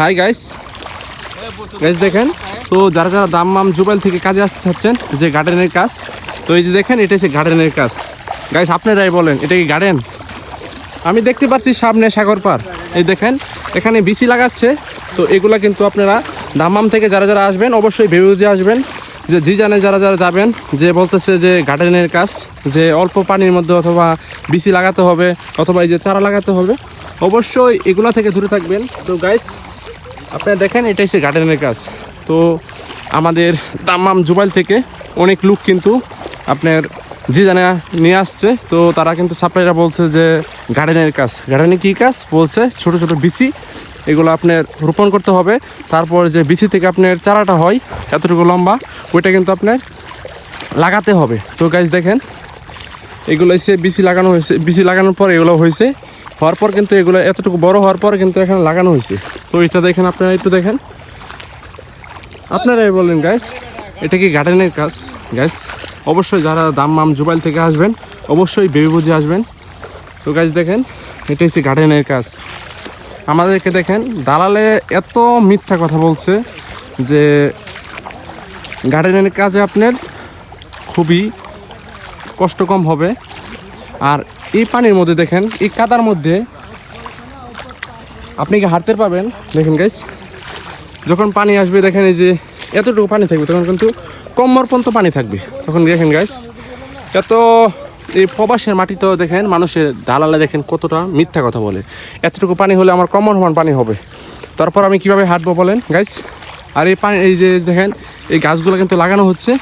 Hi guys guys দেখেন, তো যারা যারা দাম মাম জুবাইল থেকে কাজে আসতে চাচ্ছেন, যে গার্ডেনের কাজ, তো এই যে দেখেন, এটা হচ্ছে গার্ডেনের কাজ। গাইস আপনারাই বলেন, এটা কি গার্ডেন আমি দেখতে পাচ্ছি সামনে সাগর পার। এই দেখেন, এখানে বিচি লাগাচ্ছে, তো এগুলা কিন্তু আপনারা দামাম থেকে যারা যারা আসবেন, অবশ্যই ভেবে বুঝে আসবেন। যে জি জানে যারা যারা যাবেন, যে বলতেছে যে গার্ডেনের কাজ, যে অল্প পানির মধ্যে অথবা বিচি লাগাতে হবে, অথবা এই যে চারা লাগাতে হবে, অবশ্যই এগুলা থেকে দূরে থাকবেন। তো গাইস আপনারা দেখেন, এটা হচ্ছে গার্ডেনের কাজ। তো আমাদের দামাম জুবাইল থেকে অনেক লোক কিন্তু আপনার জি জানে নিয়ে আসছে। তো তারা কিন্তু সাপ্লাইরা বলছে যে গার্ডেনের কাজ। গার্ডেনে কী কাজ? বলছে ছোট ছোট বিচি, এগুলো আপনার রোপণ করতে হবে। তারপর যে বিচি থেকে আপনার চারাটা হয়, এতটুকু লম্বা, ওইটা কিন্তু আপনার লাগাতে হবে। তো গাছ দেখেন, এগুলো এসে বিচি লাগানো হয়েছে, বিচি লাগানোর পর এগুলো হয়েছে। হওয়ার পর কিন্তু এগুলো এতটুকু বড় হওয়ার পর কিন্তু এখানে লাগানো হয়েছে। তো এটা দেখেন আপনারা, একটু দেখেন। আপনারাই বলেন গ্যাস এটা কি গার্ডেনের কাজ? গ্যাস অবশ্যই যারা দাম মাম জুবাইল থেকে আসবেন, অবশ্যই বেবি বুঝে আসবেন। তো গাছ দেখেন, এটা হচ্ছে গার্ডেনের কাজ। আমাদেরকে দেখেন, দালালে এত মিথ্যা কথা বলছে যে গার্ডেনের কাজে আপনার খুবই কষ্ট কম হবে। আর এই পানির মধ্যে দেখেন, এই কাদার মধ্যে আপনি কি হাঁটতে পাবেন দেখেন গাইস যখন পানি আসবে, দেখেন এই যে এতটুকু পানি থাকবে, তখন কিন্তু কম্মর পর্যন্ত পানি থাকবে। তখন দেখেন গাইস এত এই প্রবাসের মাটি তো দেখেন মানুষের দালালে দেখেন কতটা মিথ্যা কথা বলে। এতটুকু পানি হলে আমার কমর সমান পানি হবে। তারপর আমি কীভাবে হাঁটবো বলেন? গাইস আর এই পানি, এই যে দেখেন, এই গাছগুলো কিন্তু লাগানো হচ্ছে।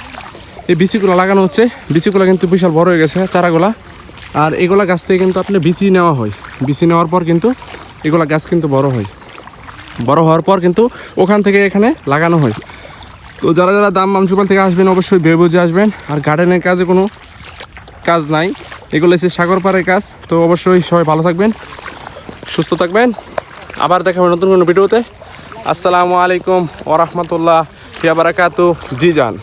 এই বিচিগুলো লাগানো হচ্ছে। বিচিগুলো কিন্তু বিশাল বড় হয়ে গেছে চারাগুলা। আর এগুলা গাছ থেকে কিন্তু আপনি বিচি নেওয়া হয়। বিচি নেওয়ার পর কিন্তু এগুলা গাছ কিন্তু বড় হয়। বড় হওয়ার পর কিন্তু ওখান থেকে এখানে লাগানো হয়। তো যারা যারা দাম মামচুপাল থেকে আসবেন অবশ্যই ভেবে বুঝে আসবেন। আর গার্ডেনের কাজে কোনো কাজ নাই। এগুলো হচ্ছে সাগর পাড়ের কাজ। তো অবশ্যই সবাই ভালো থাকবেন, সুস্থ থাকবেন। আবার দেখাবেন নতুন কোনো ভিডিওতে। আসসালামু আলাইকুম ওরহমতুল্লাহ ফিয়া বারাকাতু জি যান